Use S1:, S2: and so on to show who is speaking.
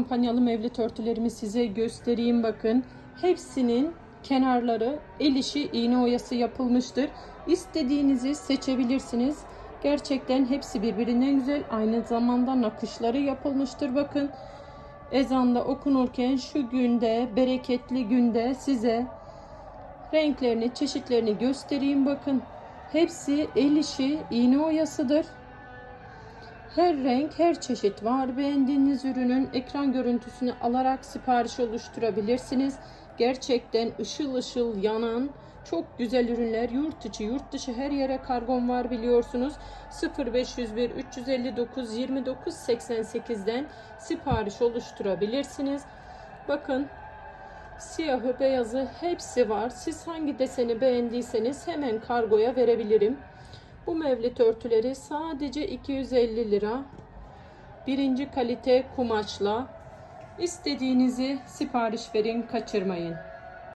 S1: kampanyalı mevlit örtülerimi size göstereyim bakın. Hepsinin kenarları el işi iğne oyası yapılmıştır. İstediğinizi seçebilirsiniz. Gerçekten hepsi birbirinden güzel. Aynı zamanda nakışları yapılmıştır bakın. Ezanda okunurken şu günde, bereketli günde size renklerini, çeşitlerini göstereyim bakın. Hepsi el işi iğne oyasıdır. Her renk, her çeşit var. Beğendiğiniz ürünün ekran görüntüsünü alarak sipariş oluşturabilirsiniz. Gerçekten ışıl ışıl yanan çok güzel ürünler. Yurt içi, yurt dışı her yere kargon var biliyorsunuz. 0501 359 29 88'den sipariş oluşturabilirsiniz. Bakın siyahı, beyazı hepsi var. Siz hangi deseni beğendiyseniz hemen kargoya verebilirim. Bu mevlit örtüleri sadece 250 lira. Birinci kalite kumaşla istediğinizi sipariş verin, kaçırmayın.